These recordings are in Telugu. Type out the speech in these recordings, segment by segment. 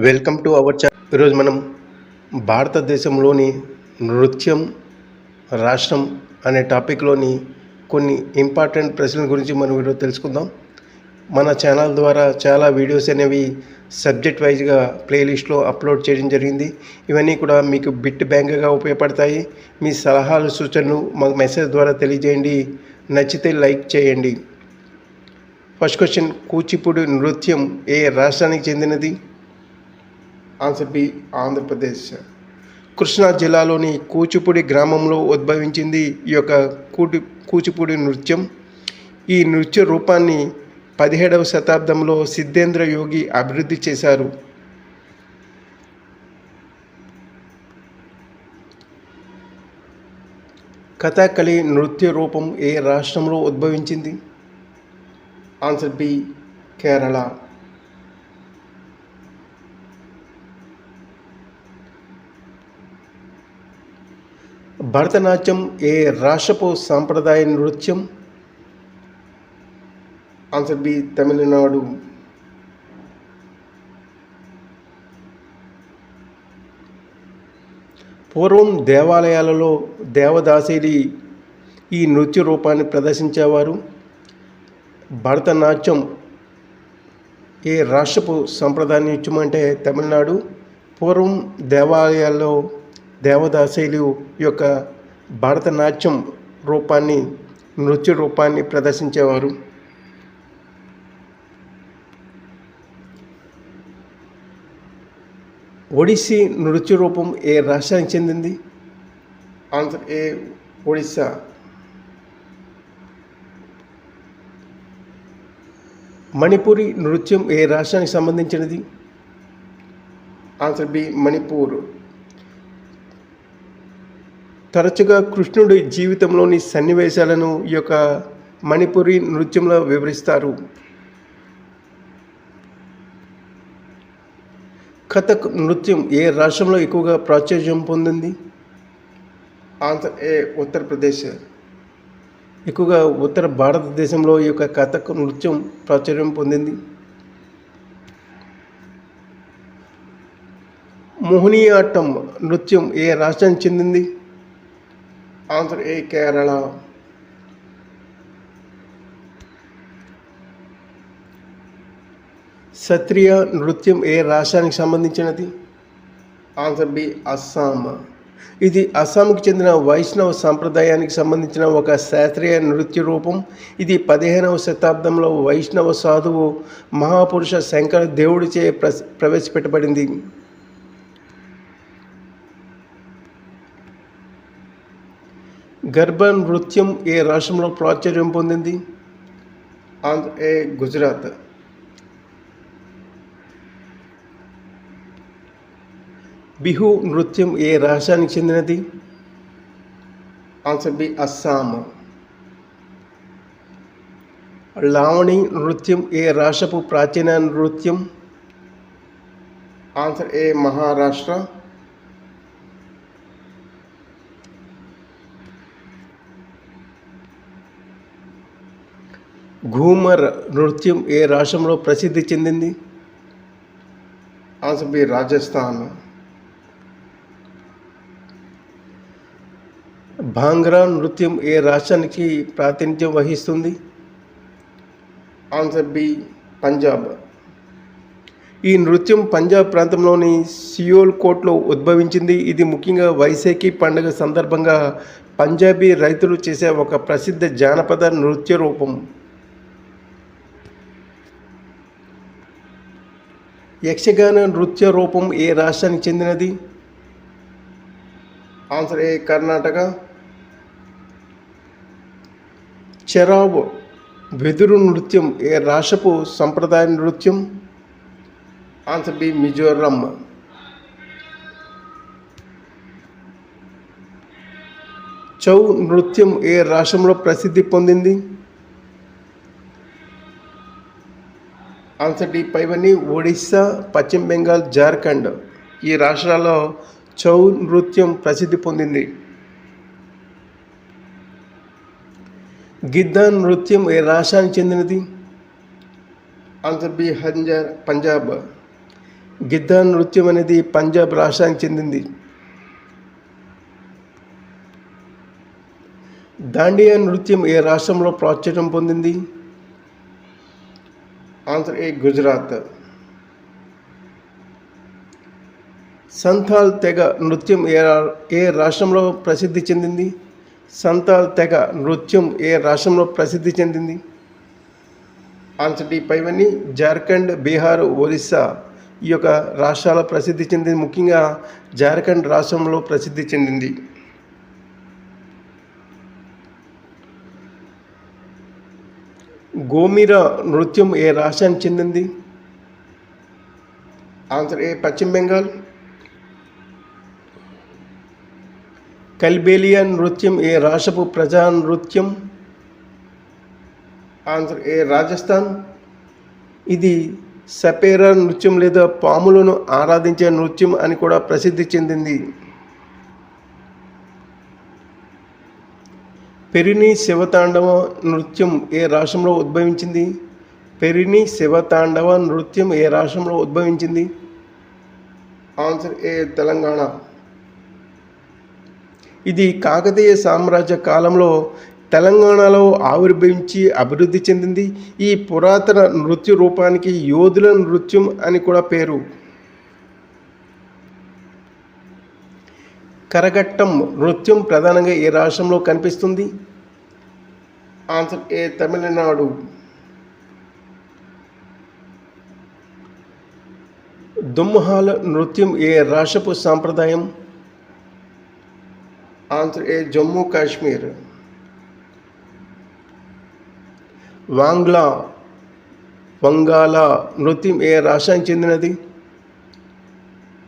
వెల్కమ్ టు అవర్ ఛానల్ ఈరోజు మనం భారతదేశంలోని నృత్యం రాష్ట్రం అనే టాపిక్లోని కొన్ని ఇంపార్టెంట్ ప్రశ్నల గురించి మనం ఈరోజు తెలుసుకుందాం. మన ఛానల్ ద్వారా చాలా వీడియోస్ అనేవి సబ్జెక్ట్ వైజ్గా ప్లేలిస్ట్లో అప్లోడ్ చేయడం జరిగింది. ఇవన్నీ కూడా మీకు బిట్ బ్యాంక్గా ఉపయోగపడతాయి. మీ సలహాలు సూచనలు మాకు మెసేజ్ ద్వారా తెలియజేయండి. నచ్చితే లైక్ చేయండి. ఫస్ట్ క్వశ్చన్ కూచిపూడి నృత్యం ఏ రాష్ట్రానికి చెందినది? Answer B Andhra Pradesh. కృష్ణా జిల్లాలోని కూచిపూడి గ్రామంలో ఉద్భవించింది ఈ యొక్క కూటి కూచిపూడి నృత్యం. ఈ నృత్య రూపాన్ని పదిహేడవ శతాబ్దంలో సిద్ధేంద్ర యోగి అభివృద్ధి చేశారు. కథాకళి నృత్య రూపం ఏ రాష్ట్రంలో ఉద్భవించింది? Answer B Kerala. భరతనాట్యం ఏ రాష్ట్రపు సాంప్రదాయ నృత్యం? ఆన్సర్ బి తమిళనాడు పూర్వం దేవాలయాలలో దేవదాసీలి ఈ నృత్య రూపాన్ని ప్రదర్శించేవారు. భరతనాట్యం ఏ రాష్ట్రపు సంప్రదాయ నృత్యం అంటే తమిళనాడు. పూర్వం దేవాలయాల్లో దేవదాసీలు యొక్క భరతనాట్యం రూపాన్ని నృత్య రూపాన్ని ప్రదర్శించేవారు. ఒడిస్సీ నృత్య రూపం ఏ రాష్ట్రానికి చెందింది? ఆన్సర్ ఏ ఒడిస్సా. మణిపురి నృత్యం ఏ రాష్ట్రానికి సంబంధించినది? Answer B Manipur. తరచుగా కృష్ణుడి జీవితంలోని సన్నివేశాలను ఈ యొక్క మణిపురి నృత్యంలో వివరిస్తారు. కథక్ నృత్యం ఏ రాష్ట్రంలో ఎక్కువగా ప్రాచుర్యం పొందింది? ఆంధ్ర ఏ ఉత్తరప్రదేశ్. ఎక్కువగా ఉత్తర భారతదేశంలో ఈ యొక్క కథక్ నృత్యం ప్రాచుర్యం పొందింది. మోహినియాట్టం నృత్యం ఏ రాష్ట్రానికి చెందింది? Answer A Kerala? సత్రియ నృత్యం ఏ రాష్ట్రానికి సంబంధించినది? Answer B Assam. ఇది అస్సాంకి చెందిన వైష్ణవ సాంప్రదాయానికి సంబంధించిన ఒక శాస్త్రీయ నృత్య రూపం. ఇది పదిహేనవ శతాబ్దంలో వైష్ణవ సాధువు మహాపురుష శంకర దేవుడిచే ప్ర ప్రవేశపెట్టబడింది. గర్భ నృత్యం ఏ రాష్ట్రంలో ప్రాచుర్యం పొందింది? ఆంధ్ర ఏ గుజరాత్. బిహు నృత్యం ఏ రాష్ట్రానికి చెందినది? Answer B Assam. లావణి నృత్యం ఏ రాష్ట్రపు ప్రాచీన నృత్యం? ఆన్సర్ ఏ మహారాష్ట్ర. ఘూమర్ నృత్యం ఏ రాష్ట్రంలో ప్రసిద్ధి చెందింది? Answer B Rajasthan. భాంగ్రా నృత్యం ఏ రాష్ట్రానికి ప్రాతినిధ్యం వహిస్తుంది? Answer B Punjab. ఈ నృత్యం పంజాబ్ ప్రాంతంలోని సియోల్ కోట్లో ఉద్భవించింది. ఇది ముఖ్యంగా వైశాఖి పండుగ సందర్భంగా పంజాబీ రైతులు చేసే ఒక ప్రసిద్ధ జానపద నృత్య రూపం. యక్షగాన నృత్య రూపం ఏ రాష్ట్రానికి చెందినది? Answer A Karnataka. చెరావ్ వెదురు నృత్యం ఏ రాష్ట్రపు సంప్రదాయ నృత్యం? Answer B Mizoram. చౌ నృత్యం ఏ రాష్ట్రంలో ప్రసిద్ధి పొందింది? ఆన్సర్ డి పైవన్నీ ఒడిస్సా పశ్చిమ బెంగాల్ జార్ఖండ్ ఈ రాష్ట్రాల్లో చౌ నృత్యం ప్రసిద్ధి పొందింది. గిద్దా నృత్యం ఏ రాష్ట్రానికి చెందినది? ఆన్సర్ బి హంజర్ పంజాబ్. గిద్దా నృత్యం అనేది పంజాబ్ రాష్ట్రానికి చెందింది. దాండియా నృత్యం ఏ రాష్ట్రంలో ప్రాచుర్యం పొందింది? ఆన్సర్ ఏ గుజరాత్. సంథాల్ తెగ నృత్యం ఏ రా- ఏ రాష్ట్రంలో ప్రసిద్ధి చెందింది? సంతాల్ తెగ నృత్యం ఏ రాష్ట్రంలో ప్రసిద్ధి చెందింది? ఆన్సర్ డి పైవన్నీ జార్ఖండ్ బీహార్ ఒరిస్సా ఈ యొక్క రాష్ట్రాల ప్రసిద్ధి చెందింది. ముఖ్యంగా జార్ఖండ్ రాష్ట్రంలో ప్రసిద్ధి చెందింది. గోమిర నృత్యం ఏ రాష్ట్రానికి చెందింది? ఆన్సర్ ఏ పశ్చిమ బెంగాల్. కల్బేలియా నృత్యం ఏ రాష్ట్రపు ప్రజా నృత్యం? Answer A Rajasthan. ఇది సపేరా నృత్యం లేదా పాములను ఆరాధించే నృత్యం అని కూడా ప్రసిద్ధి చెందింది. పెరిని శివతాండవ నృత్యం ఏ రాష్ట్రంలో ఉద్భవించింది? పెరిని శివతాండవ నృత్యం ఏ రాష్ట్రంలో ఉద్భవించింది? Answer A Telangana. ఇది కాకతీయ సామ్రాజ్య కాలంలో తెలంగాణలో ఆవిర్భవించి అభివృద్ధి చెందింది. ఈ పురాతన నృత్య రూపానికి యోధుల నృత్యం అని కూడా పేరు. కరగట్టం నృత్యం ప్రధానంగా ఏ రాష్ట్రంలో కనిపిస్తుంది? Answer A Tamil Nadu. దుమ్హాల నృత్యం ఏ రాష్ట్రపు సాంప్రదాయం? Answer A Jammu Kashmir. వాంగ్లా Wangala నృత్యం ఏ రాష్ట్రానికి చెందినది?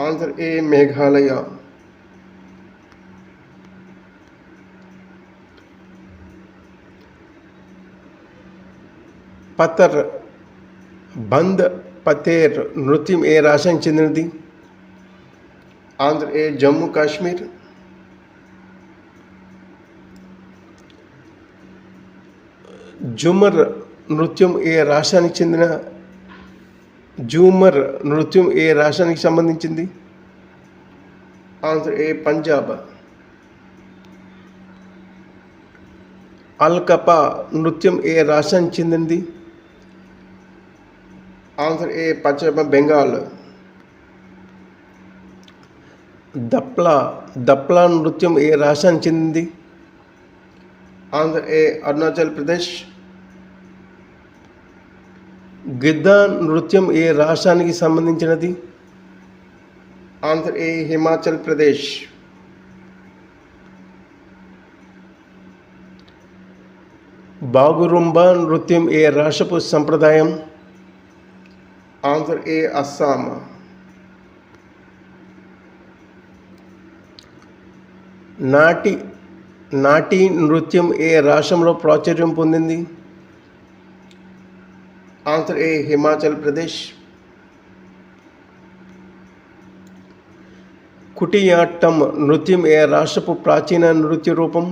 ఆన్సర్ ఏ మేఘాలయ. పతర్ బంద్ పతేర్ నృత్యం ఏ రాష్ట్రానికి చెందినది ఆంధ్ర ఏ జమ్మూ కాశ్మీర్ జుమర్ నృత్యం ఏ రాష్ట్రానికి చెందిన జూమర్ నృత్యం ఏ రాష్ట్రానికి సంబంధించింది ఆన్సర్ ఏ పంజాబ్ అల్కపా నృత్యం ఏ రాష్ట్రానికి చెందింది ఆన్సర్ ఏ పశ్చిమ బెంగాల్? దప్లా దప్లా నృత్యం ఏ రాష్ట్రానికి చెందింది? ఆంధ్ర ఏ అరుణాచల్ ప్రదేశ్. గిద్దా నృత్యం ఏ రాష్ట్రానికి సంబంధించినది? ఆంధ్ర ఏ హిమాచల్ ప్రదేశ్. బాగురుంబా నృత్యం ఏ రాష్ట్రపు సంప్రదాయం? ఆన్సర్ ఏ అస్సాం నాటి నాటి నృత్యం ఏ రాష్ట్రంలో ప్రాచుర్యం పొందింది ఆన్సర్ ఏ హిమాచల్ ప్రదేశ్ కుటియాట్టం నృత్యం ఏ రాష్ట్రపు ప్రాచీన నృత్య రూపం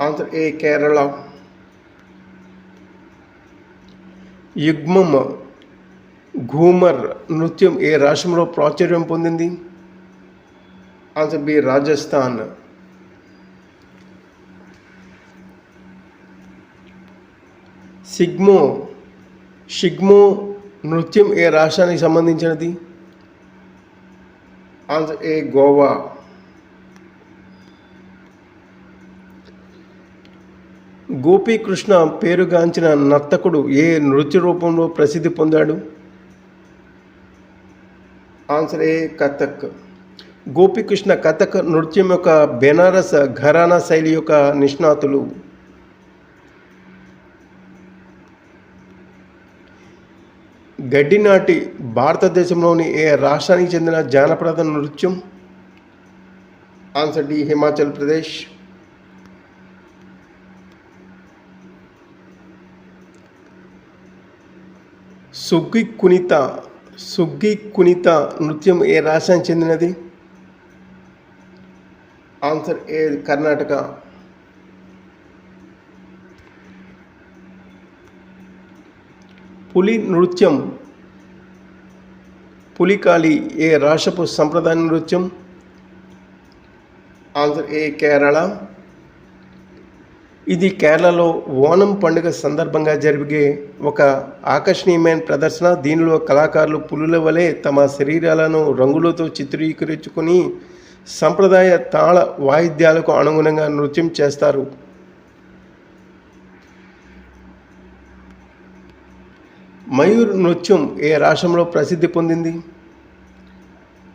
ఆన్సర్ ఏ కేరళ యుగ్మం ఘూమర్ నృత్యం ఏ రాష్ట్రంలో ప్రాచుర్యం పొందింది? Answer B Rajasthan. Shigmo Shigmo నృత్యం ఏ రాష్ట్రానికి సంబంధించినది? ఆన్సర్ ఏ గోవా. గోపీకృష్ణ పేరుగాంచిన నర్తకుడు ఏ నృత్య రూపంలో ప్రసిద్ధి పొందాడు? ఆన్సర్ ఏ కథక్ గోపీకృష్ణ కథక్ నృత్యం యొక్క బెనారస్ ఘరానా శైలి యొక్క నిష్ణాతులు. గడ్డినాటి భారతదేశంలోని ఏ రాష్ట్రానికి చెందిన జానపద నృత్యం? ఆన్సర్ డి హిమాచల్ ప్రదేశ్ సుగ్గి కునిత సుగ్గి కునిత నృత్యం ఏ రాష్ట్రానికి చెందినది? Answer A Karnataka? పులి నృత్యం. పులికాళి ఏ రాష్ట్రపు సంప్రదాయ నృత్యం? Answer A Kerala. ఇది కేరళలో ఓనం పండుగ సందర్భంగా జరిగే ఒక ఆకర్షణీయమైన ప్రదర్శన. దీనిలో కళాకారులు పులుల వలె తమ శరీరాలను రంగులతో చిత్రీకరించుకొని సంప్రదాయ తాళ వాయిద్యాలకు అనుగుణంగా నృత్యం చేస్తారు. మయూర్ నృత్యం ఏ రాష్ట్రంలో ప్రసిద్ధి పొందింది?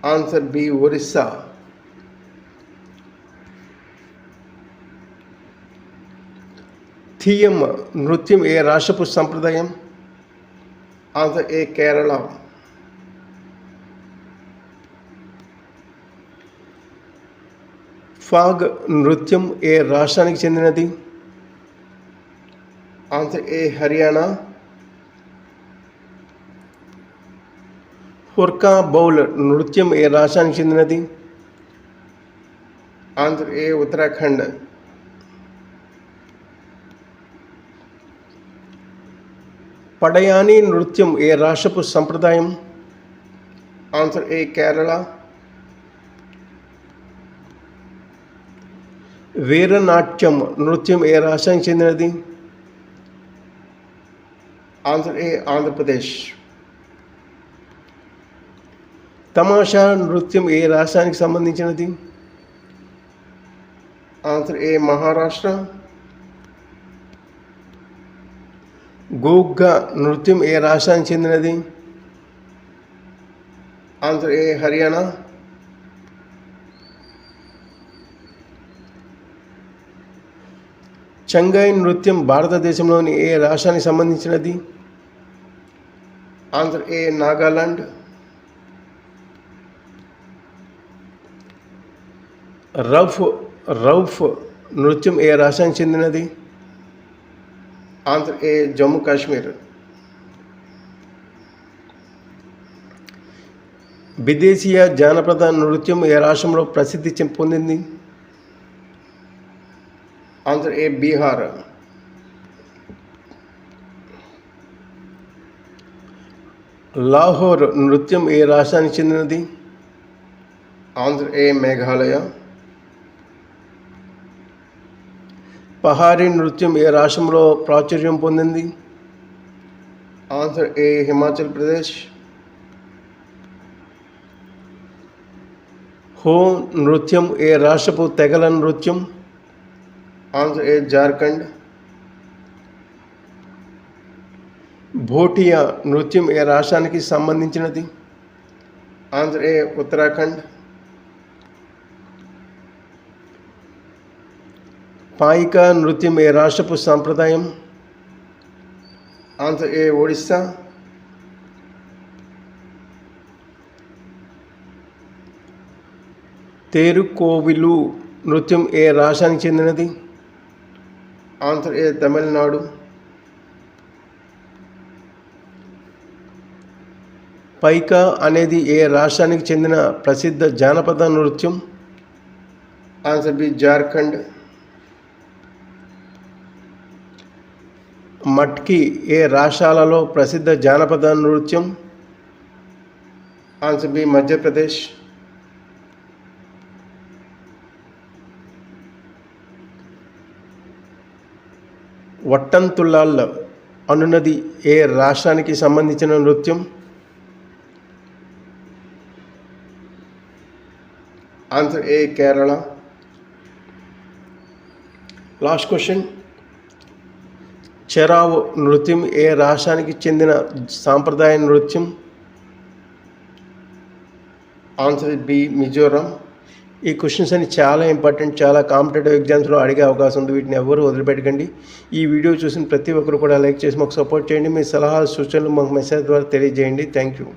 Answer B Orissa. థియం నృత్యం ఏ రాష్ట్రపు సంప్రదాయం ఆన్సర్ ఏ కేరళ ఫాగ్ నృత్యం ఏ రాష్ట్రానికి చెందినది ఆన్సర్ ఏ హర్యానా హుర్కా బౌల్ నృత్యం ఏ రాష్ట్రానికి చెందినది ఆంధ్ర ఏ ఉత్తరాఖండ్ పడయాని నృత్యం ఏ రాష్ట్రపు సంప్రదాయం? Answer A Kerala. వీరనాట్యం నృత్యం ఏ రాష్ట్రానికి చెందినది? Answer A Andhra Pradesh. తమాషా నృత్యం ఏ రాష్ట్రానికి సంబంధించినది? ఆన్సర్ ఏ మహారాష్ట్ర. గోగ్గా నృత్యం ఏ రాష్ట్రానికి చెందినది? Answer A Haryana? చంగాయ్ నృత్యం భారతదేశంలోని ఏ రాష్ట్రానికి సంబంధించినది? Answer A Nagaland. Rough Rauf నృత్యం ఏ రాష్ట్రానికి చెందినది? ఆంధ్ర ఏ జమ్మూ కాశ్మీర్. విదేశీయ జానపద నృత్యం ఏ రాష్ట్రంలో ప్రసిద్ధి పొందింది? ఆంధ్ర ఏ బీహార్. లాహోర్ నృత్యం ఏ రాష్ట్రానికి చెందినది? ఆంధ్ర ఏ మేఘాలయ. పహారీ నృత్యం ఏ రాష్ట్రంలో ప్రాచుర్యం పొందింది? Answer A Himachal Pradesh. హో నృత్యం ఏ రాష్ట్రపు తెగల నృత్యం? ఆన్సర్ ఏ జార్ఖండ్. భోటియా నృత్యం ఏ రాష్ట్రానికి సంబంధించినది? ఆంధ్ర ఏ ఉత్తరాఖండ్. పాయిక నృత్యం ఏ రాష్ట్రపు సాంప్రదాయం? ఆన్సర్ ఏ ఒడిస్సా? తేరుకోవిలు నృత్యం ఏ రాష్ట్రానికి చెందినది? Answer A Tamil Nadu. పైకా అనేది ఏ రాష్ట్రానికి చెందిన ప్రసిద్ధ జానపద నృత్యం? Answer B Jharkhand. మట్కి ఏ రాష్ట్రాలలో ప్రసిద్ధ జానపద నృత్యం? ఆన్సర్ బి మధ్యప్రదేశ్ వట్టంతుల్లాల్ అనున్నది ఏ రాష్ట్రానికి సంబంధించిన నృత్యం? Answer A Kerala last question Cheraw నృత్యం ఏ రాష్ట్రానికి చెందిన సాంప్రదాయ నృత్యం? Answer B Mizoram. ఈ క్వశ్చన్స్ అని చాలా ఇంపార్టెంట్ చాలా కాంపిటేటివ్ ఎగ్జామ్స్లో అడిగే అవకాశం ఉంది. వీటిని ఎవరు వదిలిపెట్టకండి. ఈ వీడియో చూసిన ప్రతి ఒక్కరు కూడా లైక్ చేసి మాకు సపోర్ట్ చేయండి. మీ సలహాలు సూచనలు మాకు మెసేజ్ ద్వారా తెలియజేయండి. Thank you